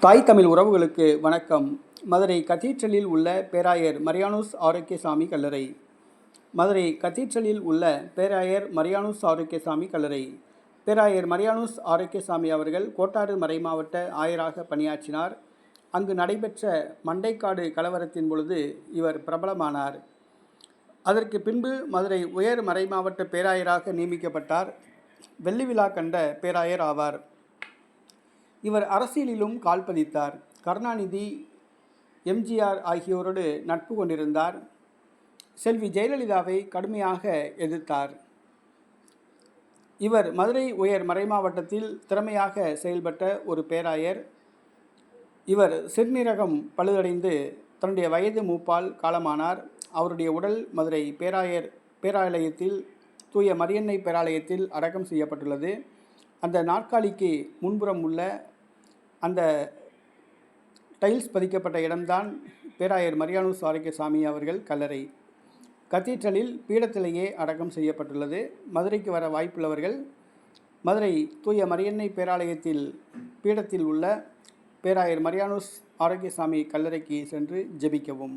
தாய் தமிழ் உறவுகளுக்கு வணக்கம். மதுரை கத்தீட்ரலில் உள்ள பேராயர் மரியானூஸ் ஆரோக்கியசாமி கல்லறை. மதுரை கத்தீட்ரலில் உள்ள பேராயர் மரியானூஸ் ஆரோக்கியசாமி கல்லறை. பேராயர் மரியானூஸ் ஆரோக்கியசாமி அவர்கள் கோட்டாறு மறைமாவட்ட ஆயராக பணியாற்றினார். அங்கு நடைபெற்ற மண்டைக்காடு கலவரத்தின் பொழுது இவர் பிரபலமானார். அதற்கு பின்பு மதுரை உயர் மறைமாவட்ட பேராயராக நியமிக்கப்பட்டார். வெள்ளி விழா கண்ட பேராயர் ஆவார். இவர் அரசியலிலும் கால் பதித்தார். கருணாநிதி எம்ஜிஆர் ஆகியோரோடு நட்பு கொண்டிருந்தார். செல்வி ஜெயலலிதாவை கடுமையாக எதிர்த்தார். இவர் மதுரை உயர் மறைமாவட்டத்தில் திறமையாக செயல்பட்ட ஒரு பேராயர். இவர் சிறுநீரகம் பழுதடைந்து தன்னுடைய வயது மூப்பால் காலமானார். அவருடைய உடல் மதுரை பேராயர் பேராலயத்தில் தூய மரியன்னை பேராலயத்தில் அடக்கம் செய்யப்பட்டுள்ளது. அந்த நாற்காலிக்கு முன்புறம் உள்ள அந்த டைல்ஸ் பதிக்கப்பட்ட இடம்தான் பேராயர் மரியானூஸ் ஆரோக்கியசாமி அவர்கள் கல்லறை. கத்தீட்ரலில் பீடத்திலேயே அடக்கம் செய்யப்பட்டுள்ளது. மதுரைக்கு வர வாய்ப்புள்ளவர்கள் மதுரை தூய மரியன்னை பேராலயத்தில் பீடத்தில் உள்ள பேராயர் மரியானூஸ் ஆரோக்கியசாமி கல்லறைக்கு சென்று ஜெபிக்கவும்.